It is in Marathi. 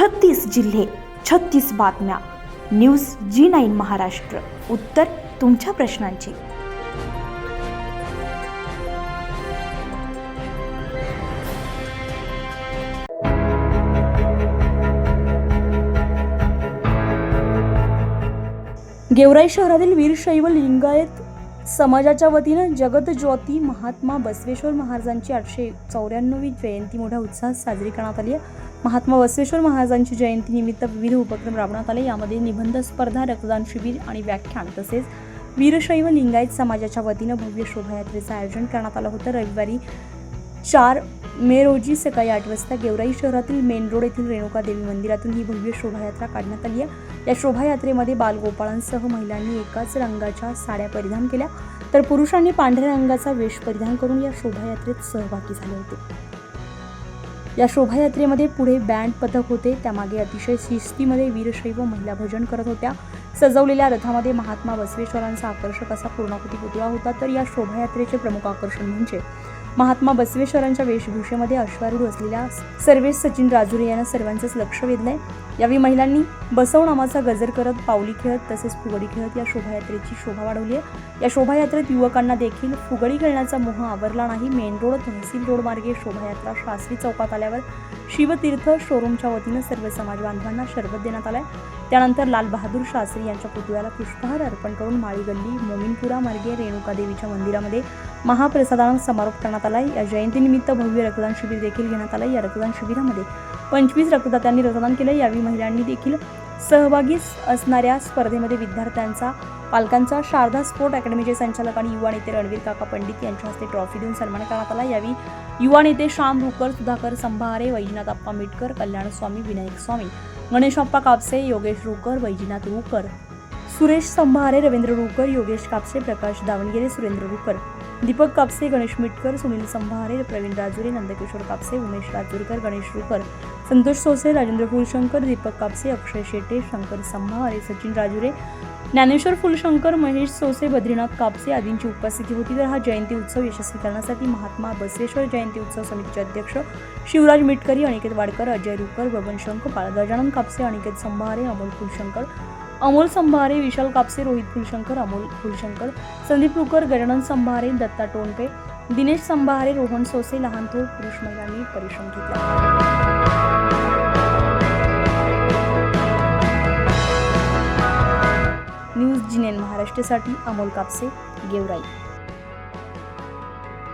छत्तीस जिल्हे छत्तीस बातम्या. News G nine Maharashtra. उत्तर तुमच्या प्रश्नांची. गेवराई शहरातील वीरशैव लिंगायत समाजाच्या वतीनं जगतज्योती महात्मा बसवेश्वर महाराजांची आठशे चौऱ्याण्णवी जयंती मोठ्या उत्साहात साजरी करण्यात आली आहे. महात्मा बसवेश्वर महाराजांची जयंती निमित्त विविध उपक्रम राबवण्यात आले. यामध्ये निबंध स्पर्धा रक्तदान शिबिर आणि व्याख्यान तसेच वीरशैव लिंगायत समाजाच्या वतीनं भव्य शोभायात्रेचं आयोजन करण्यात आलं होतं. रविवारी चार मे रोजी सकाळी आठ वाजता गेवराई शहरातील मेन रोड येथील रेणुका देवी मंदिरातून ही भव्य शोभायात्रा काढण्यात आली आहे. या शोभायात्रेमध्ये बालगोपाळांसह महिलांनी एकाच रंगाच्या साड्या परिधान केल्या. तर पुरुषांनी पांढऱ्या रंगाचा वेश परिधान करून या शोभायात्रेत सहभागी झाले होते. या शोभायात्रेमध्ये पुढे बँड पथक होते. त्यामागे अतिशय शिस्तीमध्ये वीरशैव महिला भजन करत होत्या. सजवलेल्या रथामध्ये महात्मा बसवेश्वरांचा आकर्षक असा पूर्णाकृती पुतळा होता. तर या शोभायात्रेचे प्रमुख आकर्षण म्हणजे महात्मा बसवेश्वरांच्या वेशभूषेमध्ये अश्वारूढ असलेल्या सर्वेश सचिन राजुरे यांना सर्वांचंच लक्ष वेधलंय. यावेळी महिलांनी बसव नामाचा गजर करत पावली खेळत तसेच फुगडी खेळत या शोभायात्रेची शोभा वाढवली आहे. या शोभायात्रेत युवकांना देखील फुगडी खेळण्याचा मोह आवरला नाही. मेन रोड तहसील रोड मार्गे शोभायात्रा शास्त्री चौकात आल्यावर शिवतीर्थ शोरूमच्या वतीनं सर्व समाज बांधवांना शरबत देण्यात आलाय. त्यानंतर लाल बहादूर शास्त्री यांच्या पुतळ्याला पुष्पहार अर्पण करून माळी गल्ली मोमिनपुरा मार्गे रेणुका देवीच्या मंदिरामध्ये महाप्रसादानं समारोप करण्यात आला या जयंतीनिमित्त भव्य रक्तदान शिबिर देखील घेण्यात आलं या रक्तदान शिबिरामध्ये पंचवीस रक्तदात्यांनी रक्तदान केलं यावेळी महिलांनी देखील सहभागी असणाऱ्या स्पर्धेमध्ये विद्यार्थ्यांचा पालकांचा शारदा स्पोर्ट अकॅडमीचे संचालक आणि युवा नेते रणवीर काका पंडित यांच्या हस्ते ट्रॉफी देऊन सन्मान करण्यात आला. यावेळी युवा नेते श्याम भुकर सुधाकर संभारे वैजनाथ अप्पा मिटकर कल्याण स्वामी विनायक स्वामी गणेश अप्पा कापसे योगेश रुकर वैजनाथ रुकर सुरेश संभारे रवींद्र रुकर योगेश कापसे प्रकाश दावणगिरे सुरेंद्र रुकर दीपक कापसे गणेश मिटकर सुनील संभारे प्रवीण राजुरे नंदकिशोर कापसे उमेश राजूरकर गणेश रुकर संतोष सोसे राजेंद्र फुलशंकर दीपक कापसे अक्षय शेटे शंकर संभारे सचिन राजुरे ज्ञानेश्वर फुलशंकर महेश सोसे बद्रीनाथ कापसे आदींची उपस्थिती होती. तर हा जयंती उत्सव यशस्वी करण्यासाठी महात्मा बसवेश्वर जयंती उत्सव समितीचे अध्यक्ष शिवराज मिटकरी अनिकेत वाडकर अजय रुकर बबन शंकपाळ गजानन कापसे अनिकेत संभारे अमोल फुलशंकर अमोल संभारे विशाल कापसे रोहित फुलशंकर अमोल फुलशंकर संदीप रुकर गजानन संभारे दत्ता टोणपे दिनेश संभारे रोहन सोसे लहानथोर पुरुष महिलांनी परिश्रम घेतला. न्यूज जिनेन महाराष्ट्रासाठी अमोल कापसे गेवराई.